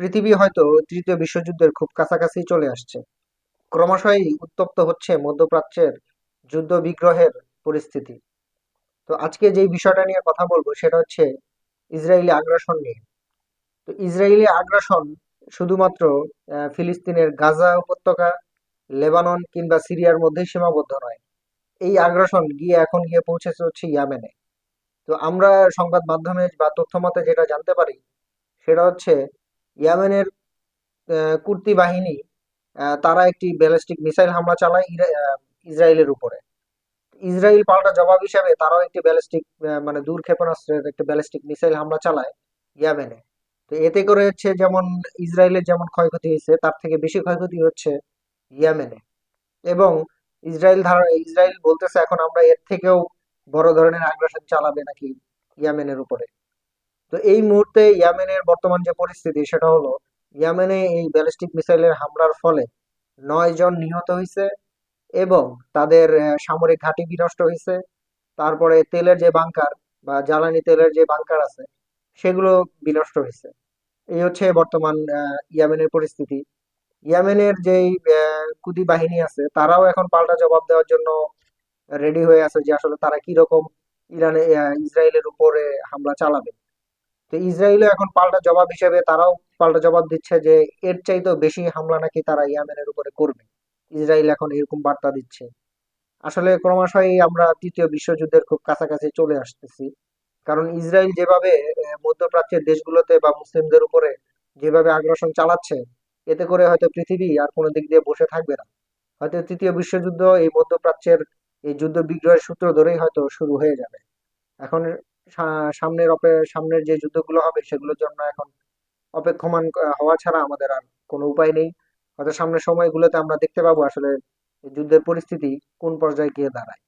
পৃথিবী হয়তো তৃতীয় বিশ্বযুদ্ধের খুব কাছাকাছি চলে আসছে। ক্রমশই উত্তপ্ত হচ্ছে মধ্যপ্রাচ্যের যুদ্ধ বিগ্রহের পরিস্থিতি। তো আজকে যে বিষয়টা নিয়ে কথা বলব সেটা হচ্ছে ইসরায়েলি আগ্রাসন নিয়ে। তো ইসরায়েলি আগ্রাসন শুধুমাত্র ফিলিস্তিনের গাজা উপত্যকা, লেবানন কিংবা সিরিয়ার মধ্যেই সীমাবদ্ধ নয়। এই আগ্রাসন গিয়ে এখন গিয়ে পৌঁছেছে হচ্ছে ইয়ামেনে। তো আমরা সংবাদ মাধ্যমে বা তথ্য মতে যেটা জানতে পারি, সেটা হচ্ছে ইয়ামেনের কুর্তি বাহিনী তারা একটি ব্যালিস্টিক মিসাইল হামলা চালায় ইসরায়েলের উপরে। ইসরায়েল পাল্টা জবাব হিসেবে তারাও একটি ব্যালিস্টিক মানে দূর ক্ষেপণাস্ত্রের একটা ব্যালিস্টিক মিসাইল হামলা চালায় ইয়ামেনে। তো এতে করে হচ্ছে যেমন ইসরায়েলের যেমন ক্ষয়ক্ষতি হয়েছে, তার থেকে বেশি ক্ষয়ক্ষতি হচ্ছে ইয়ামেনে। এবং ইসরায়েল ধারা, ইসরায়েল বলতেছে এখন আমরা এর থেকেও বড় ধরনের আগ্রাসন চালাবে নাকি ইয়ামেনের উপরে। তো এই মুহূর্তে ইয়ামেনের বর্তমান যে পরিস্থিতি সেটা হলো, ইয়ামেনে এই ব্যালিস্টিক মিসাইলের হামলার ফলে নয় জন নিহত হয়েছে এবং তাদের সামরিক ঘাঁটি বিনষ্ট হয়েছে। তারপরে তেলের যে বাংকার বা জ্বালানি তেলের যে বাংকার আছে, সেগুলো বিনষ্ট হয়েছে। এই হচ্ছে বর্তমান ইয়ামেনের পরিস্থিতি। ইয়ামেনের যেই কুদি বাহিনী আছে, তারাও এখন পাল্টা জবাব দেওয়ার জন্য রেডি হয়ে আছে যে আসলে তারা কি রকম ইরানে ইসরায়েলের উপরে হামলা চালাবে। তো ইসরায়েলও এখন পাল্টা জবাব হিসেবে তারাও পাল্টা জবাব দিচ্ছে যে এর চাইতেও বেশি হামলা নাকি তারা ইয়ামেনের উপরে করবে। ইসরায়েল এখন এরকম বার্তা দিচ্ছে। আসলে ক্রমশই আমরা তৃতীয় বিশ্বযুদ্ধের খুব কাছাকাছি চলে আসতেছি। কারণ ইসরায়েল যেভাবে মধ্যপ্রাচ্যের দেশগুলোতে বা মুসলিমদের উপরে যেভাবে আগ্রাসন চালাচ্ছে, এতে করে হয়তো পৃথিবী আর কোনো দিক দিয়ে বসে থাকবে না। হয়তো তৃতীয় বিশ্বযুদ্ধ এই মধ্যপ্রাচ্যের এই যুদ্ধ বিগ্রহের সূত্র ধরেই হয়তো শুরু হয়ে যাবে। এখন সামনের সামনের যে যুদ্ধগুলো হবে সেগুলোর জন্য এখন অপেক্ষমান হওয়া ছাড়া আমাদের আর কোনো উপায় নেই। হয়তো সামনের সময়গুলোতে আমরা দেখতে পাবো আসলে যুদ্ধের পরিস্থিতি কোন পর্যায়ে গিয়ে দাঁড়ায়।